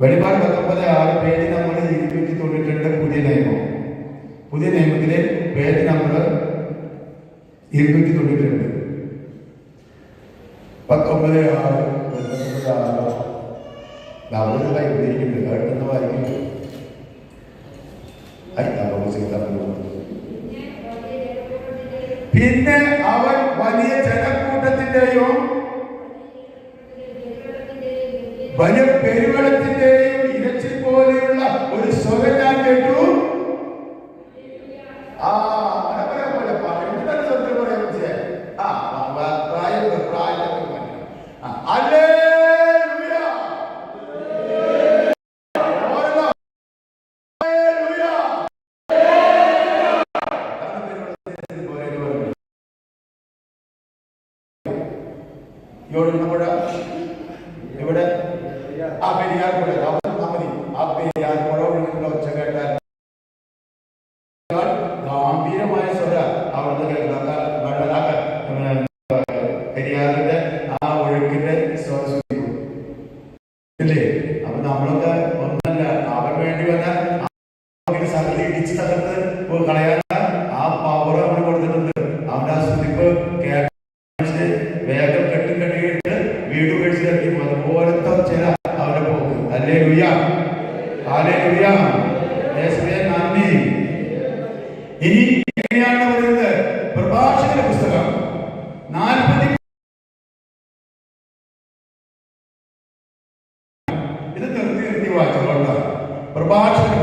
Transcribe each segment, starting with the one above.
വെളിപാട് പത്തൊമ്പത് ആറ് പേജ് നമ്പർ ഇരുന്നൂറ്റി തൊണ്ണൂറ്റി രണ്ട് പുതിയ നിയമം. പുതിയ നിയമത്തിലെ പേജ് നമ്പർ ഇരുന്നൂറ്റി തൊണ്ണൂറ്റി പത്തൊമ്പത് ആറ്. പിന്നെ അവൻ വലിയ ജനക്കൂട്ടത്തിന്റെയോ വലിയ പെരുവെള്ളത്തിൽ ഇവിടെ ഇവിടെ ആ പെരിയാർ കൂടെ അവർ മതി ആ പെരിയാർ സ്ലിപ്പ് കളയാൻ ആ പവർ അവന് കൊടുത്തിട്ടുണ്ട്. അവന്റെ ആ സ്ലിപ്പ് വേഗം കെട്ടിക്കെട്ടിയിട്ട് വീട് മേടിച്ച് അതുപോലത്തെ ചില അവരെ പോക്ക്. അല്ലേ ലുയാ അല്ലേ ലുയാ നന്ദി. ഇനി എങ്ങനെയാണ് പറയുന്നത് പ്രഭാഷകന്റെ പുസ്തകം. നാൽപ്പത്തി ഇത് നിർത്തി നിർത്തി വായിച്ചതുകൊണ്ടാണ് പ്രഭാഷക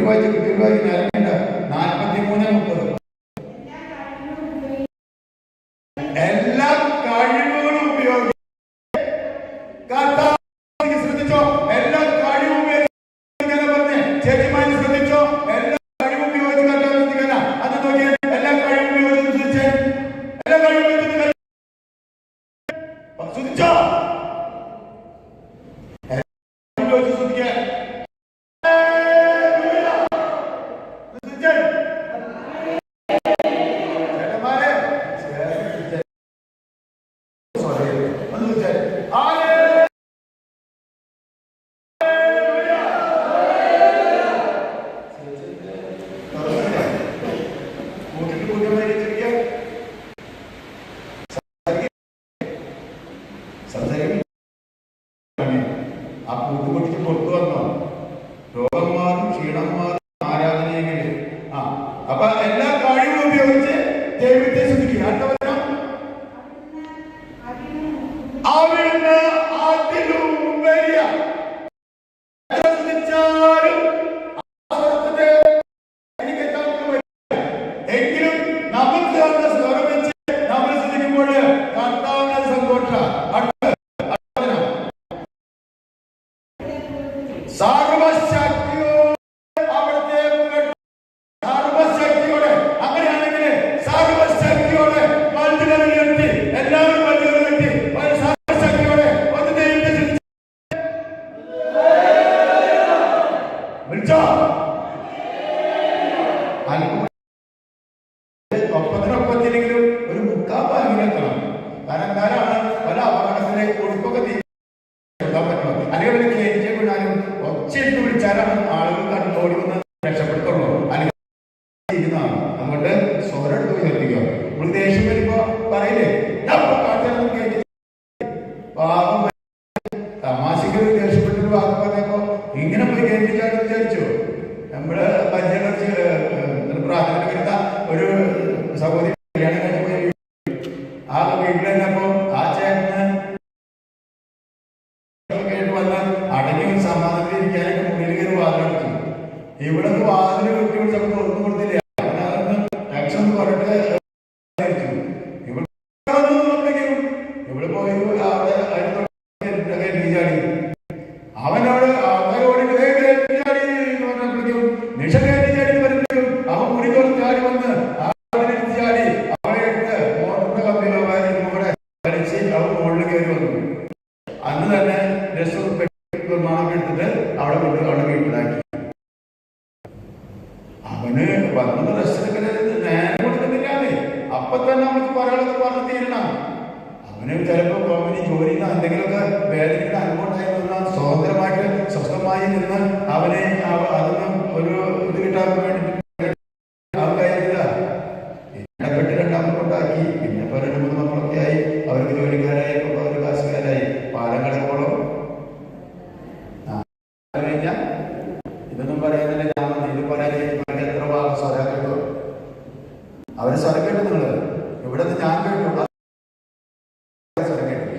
നിർവഹിച്ചു നിർവഹിക്കുന്ന നാൽപ്പത്തി മൂന്ന് അവന് വന്നത് ദർശനത്തിന് നേരം കൊടുക്കുന്നില്ലാതെ അപ്പൊ തന്നെ നമുക്ക് പറയാനുള്ളത് പറഞ്ഞു തീരണം. അവന് ചിലപ്പോ അവന് ജോലി എന്തെങ്കിലുമൊക്കെ വേദനയുടെ അനുഭവം ഉണ്ടായിരുന്നു സ്വതന്ത്രമായിട്ട് സ്വസ്ഥമായി നിന്ന് അവനെ അവ- അതൊന്നും ഒരു ഇത് കിട്ടാൻ വേണ്ടി അവൻ കഴിയില്ല ഇടപെട്ട് രണ്ടാമത് ഉണ്ടാക്കി പിന്നെ ഇപ്പൊ രണ്ട് മൂന്ന് മക്കളൊക്കെ ആയി അവർക്ക് ജോലിക്കാരായി ഇപ്പൊ അവർ കാശുകാരായി പാലം കിടക്കോളം കഴിഞ്ഞാൽ ഇതൊന്നും പറയുന്നില്ല ഞാൻ വന്ന് ഇത് പറയാൻ എനിക്ക് എത്ര ഭാഗം സ്വരം കേട്ടു അവർ സ്വരം കേട്ടു നിങ്ങൾ ഇവിടെ നിന്ന് ഞാൻ കേട്ടു ആ സ്വരം കേട്ടില്ല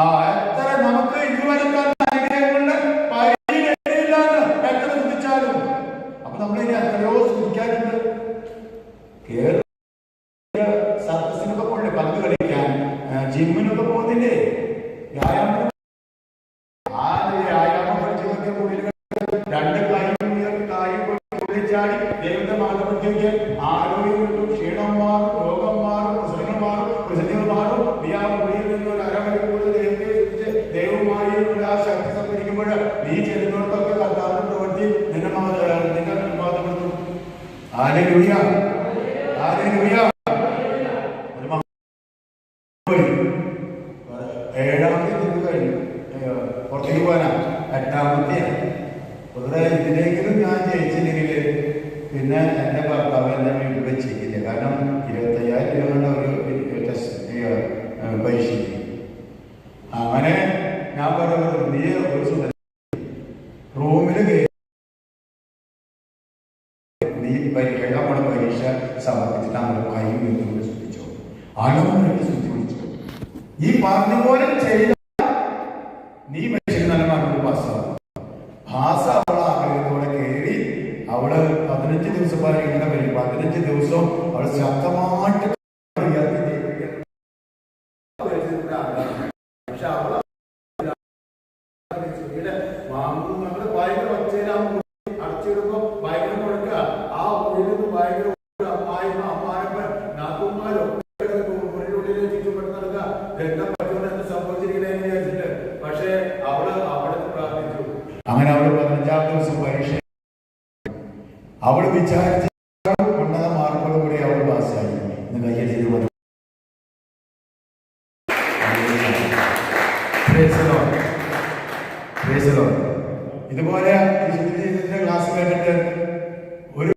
ആ എത്ര നമുക്ക് ഇതുവരെ അനുഗ്രഹങ്ങളുടെ എത്ര ശ്രദ്ധിച്ചാലും. അപ്പൊ നമ്മൾ ഇനി എത്രയോ ശ്രദ്ധിക്കാറുണ്ട്. സർക്കസിനൊക്കെ പോകണ്ടേ പന്ത് കളിക്കാൻ ജിമ്മിനൊക്കെ പോകുന്നില്ലേ? വ്യായാമം ആ വ്യായാമം പഠിച്ചതൊക്കെ കൂടുതൽ രണ്ട് കായും കായും ഉള്ളിൽ ചാടി ദൈവത്തെ മാറ്റപ്പെടുത്തിയൊക്കെ ആരോഗ്യം കിട്ടും അങ്ങനെ ഞാൻ പറയുന്നത് നീ നീ നമ്മുടെ പരീക്ഷ സമർപ്പിച്ചിട്ട് ഈ പറഞ്ഞ പോലെ ചെയ്ത നീ മനുഷ്യന് നല്ല മാർക്ക് പാസ്സാവും. ആഗ്രഹത്തോടെ കയറി അവൾ പതിനഞ്ച് ദിവസം പറയുന്ന പതിനഞ്ച് ദിവസം അവൾ ശക്തമായിട്ട് ഉയർത്തി ജയിപ്പിക്കാൻ പക്ഷെ അവൾ ഇവിടെ മാമു നമ്മൾ ഭയങ്കര ഒച്ചയിലാകുമ്പോൾ അടച്ചിടുമ്പോ ഭയങ്കര മുഴക്ക ആ ഉള്ളിൽ നിന്ന് ഭയങ്കര ഒരു അമ്മായിമ്മ അമ്മായപ്പൻ നാക്കുമാരൊക്കെ ഉള്ളിൽ ചുറ്റുപെട്ട് നടക്കുക എന്താ പറ്റുമെന്ന് എന്ത് സംഭവിച്ചിരിക്കണേന്ന് വിചാരിച്ചിട്ട് പക്ഷേ അവൾ അവിടെ പ്രാർത്ഥിച്ചു അങ്ങനെ അവൾ പതിനഞ്ചാം ദിവസം പരീക്ഷ അവൾ വിചാരിച്ച ഉന്നത മാർക്കോട് കൂടി അവൾ പാസ്സായി. ഇന്ന് കയ്യടിച്ച് Lord. ഇതുപോലെ ശുദ്ധീകരണത്തിന്റെ ക്ലാസ് കേട്ടിട്ട് ഒരു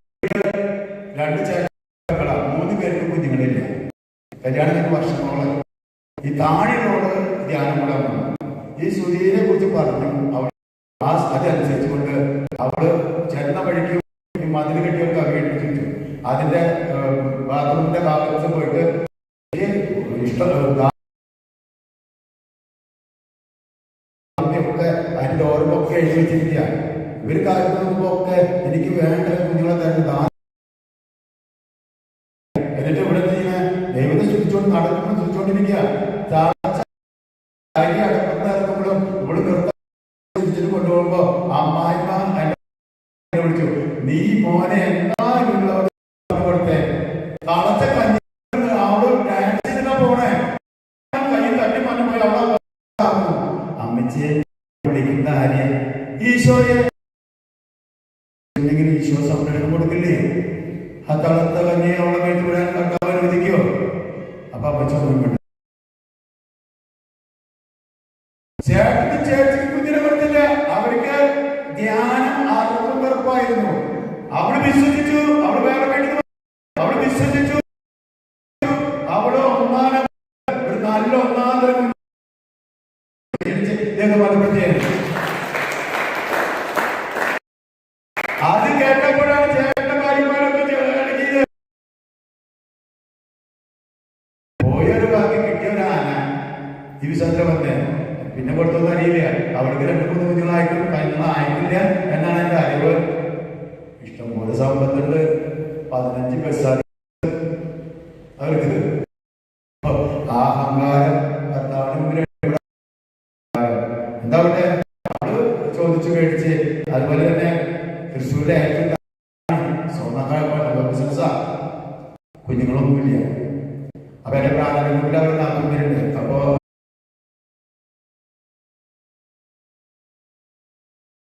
രണ്ട് ചേട്ടകളാ മൂന്ന് പേർക്ക് കുഞ്ഞുങ്ങളില്ല. കല്യാണത്തിന് വർഷങ്ങളോളം ഈ താഴെയോട് ധ്യാനം കൂടാൻ ഈ സുധീരെ കുറിച്ച് പറഞ്ഞു. അവൾ ബാത്റൂമിന്റെ ഭാഗത്ത് പോയിട്ട് ഇഷ്ടം അതിന്റെ ഓർമ്മൊക്കെ എഴുതി വെച്ചിരിക്കുക. ഇവർ കാര്യം നോക്കുമ്പോ ഒക്കെ എനിക്ക് വേണ്ട കുഞ്ഞുങ്ങളെ തന്നെ എന്നിട്ട് ഇവിടെ ദൈവത്തെ ശ്രദ്ധിച്ചോണ്ട് നടക്കുമ്പോൾ ശ്രദ്ധിച്ചോണ്ടിരിക്കുക അമ്മച്ചിയെ വിളിക്കുന്ന ആര്യ ഈശോയെ ഈശോ സംരക്ഷണം കൊടുക്കില്ലേ? ആ തളർത്ത കഞ്ഞിയെ അവളെ വീട്ടിൽ വിടാൻ കർത്താവ് അനുവദിക്കോ അപ്പൊ അമ്മച്ച അവർക്ക് ധ്യാനം അവൾ വിശ്വസിച്ചു. അവൾ വേറെ വീട്ടിൽ അവൾ വിശ്വസിച്ചു അവൾ ഒന്നാം ഒരു നല്ല ഒന്നാം തരം ഇദ്ദേഹം മതപ്പെടുത്തിയത് അത് കേട്ടപ്പോഴാണ് ചേട്ടന്റെ ഭാര്യമാരൊക്കെ ദിവസത്ര വന്ന് പിന്നെ പുറത്തൊന്നും അറിയില്ല അവർക്ക് രണ്ട് മൂന്ന് കുഞ്ഞുങ്ങളായിട്ടും കല്യാണം ആയിട്ടില്ല എന്നാണ് എന്റെ അറിവ്. ഇഷ്ടംപോലെ സമ്പത്തുണ്ട്. പതിനഞ്ച് ബസ്സാണ് അവർക്ക് ആ അഹങ്കാരം കർത്താവിന് മുമ്പിൽ